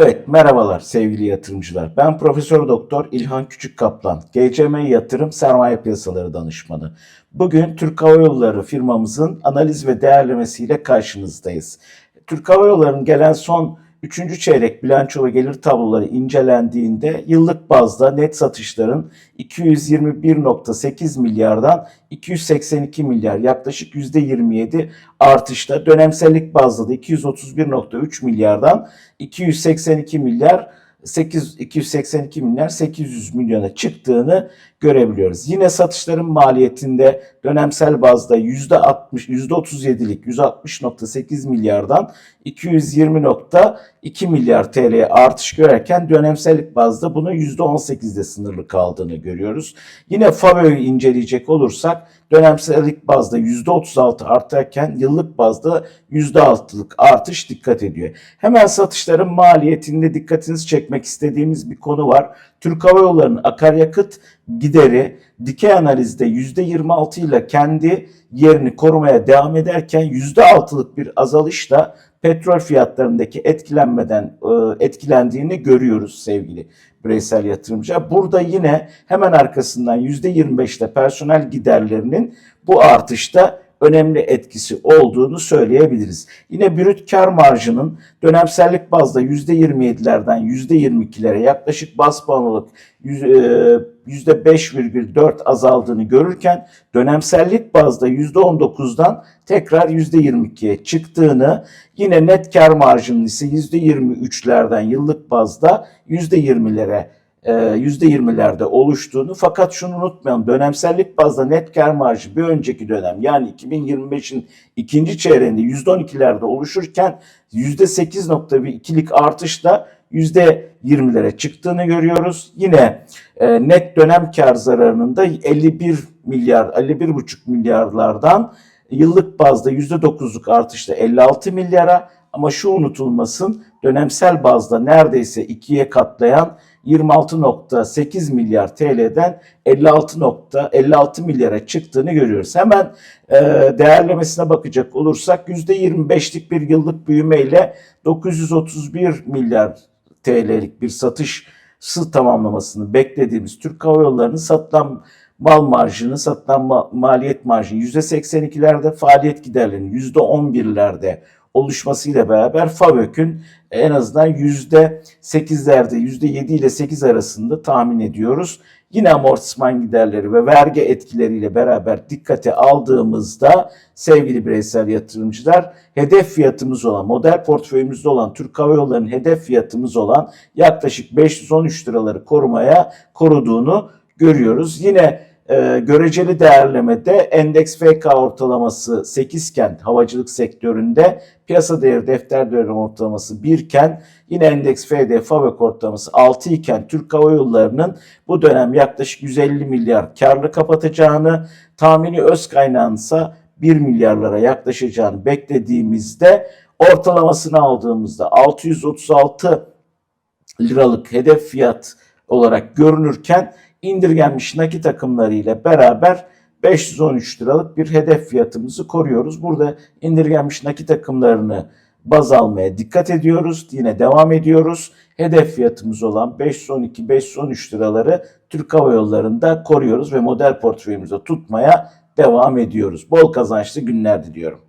Evet, merhabalar sevgili yatırımcılar. Ben Profesör Doktor İlhan Küçükkaplan, GCM Yatırım Sermaye Piyasaları Danışmanı. Bugün Türk Hava Yolları firmamızın analiz ve değerlemesiyle karşınızdayız. Türk Hava Yolları'nın gelen son 3. çeyrek bilanço ve gelir tabloları incelendiğinde yıllık bazda net satışların 221.8 milyardan 282 milyar yaklaşık %27 artışla dönemsellik bazda da 231.3 milyardan 282 milyar 8 282 milyar 800 milyona çıktığını görebiliyoruz. Yine satışların maliyetinde dönemsel bazda %60 %37'lik 160.8 milyardan 220.2 milyar TL'ye artış görerken dönemsellik bazda bunu %18'de sınırlı kaldığını görüyoruz. Yine FAVÖ'yü inceleyecek olursak dönemsellik bazda %36 artarken yıllık bazda %6'lık artış dikkat ediyor. Hemen satışların maliyetinde dikkatinizi çekmek istediğimiz bir konu var. Türk Hava Yolları'nın akaryakıt gideri dikey analizde %26 ile kendi yerini korumaya devam ederken %6'lık bir azalışla petrol fiyatlarındaki etkilenmeden e, etkilendiğini görüyoruz sevgili bireysel yatırımcı. Burada yine hemen arkasından %25'te personel giderlerinin bu artışta önemli etkisi olduğunu söyleyebiliriz. Yine brüt kar marjının dönemsellik bazda %27'lerden %22'lere yaklaşık bas puanlık %5,4 azaldığını görürken dönemsellik bazda %19'dan tekrar %22'ye çıktığını yine net kar marjının ise %23'lerden yıllık bazda %20'lere %20'lerde oluştuğunu fakat şunu unutmayalım dönemsellik bazda net kar marjı bir önceki dönem yani 2025'in ikinci çeyreğinde %12'lerde oluşurken %8.2'lik artışla %20'lere çıktığını görüyoruz. Yine e, net dönem kar zararının da 51 milyar 51,5 milyarlardan yıllık bazda %9'luk artışla 56 milyara ama şu unutulmasın dönemsel bazda neredeyse ikiye katlayan 26.8 milyar TL'den 56.56 56 milyara çıktığını görüyoruz. Hemen e, değerlemesine bakacak olursak %25'lik bir yıllık büyümeyle 931 milyar TL'lik bir satışı tamamlamasını beklediğimiz Türk Hava Yolları'nın satılan mal marjını, satılan ma- maliyet marjını %82'lerde, faaliyet giderlerinin %11'lerde oluşmasıyla beraber FAVÖK'ün en azından %8'lerde, %7 ile 8 arasında tahmin ediyoruz. Yine amortisman giderleri ve vergi etkileriyle beraber dikkate aldığımızda sevgili bireysel yatırımcılar hedef fiyatımız olan, model portföyümüzde olan Türk Hava Yolları'nın hedef fiyatımız olan yaklaşık 513 liraları korumaya koruduğunu görüyoruz. Yine e, göreceli değerlemede endeks FK ortalaması 8 iken havacılık sektöründe piyasa değeri defter değeri ortalaması 1 iken yine endeks FD FAVÖK ortalaması 6 iken Türk Hava Yolları'nın bu dönem yaklaşık 150 milyar karlı kapatacağını tahmini öz kaynağınsa 1 milyarlara yaklaşacağını beklediğimizde ortalamasını aldığımızda 636 liralık hedef fiyat olarak görünürken indirgenmiş nakit akımları ile beraber 513 liralık bir hedef fiyatımızı koruyoruz. Burada indirgenmiş nakit akımlarını baz almaya dikkat ediyoruz. Yine devam ediyoruz. Hedef fiyatımız olan 512-513 liraları Türk Hava Yolları'nda koruyoruz ve model portföyümüzde tutmaya devam ediyoruz. Bol kazançlı günler diliyorum.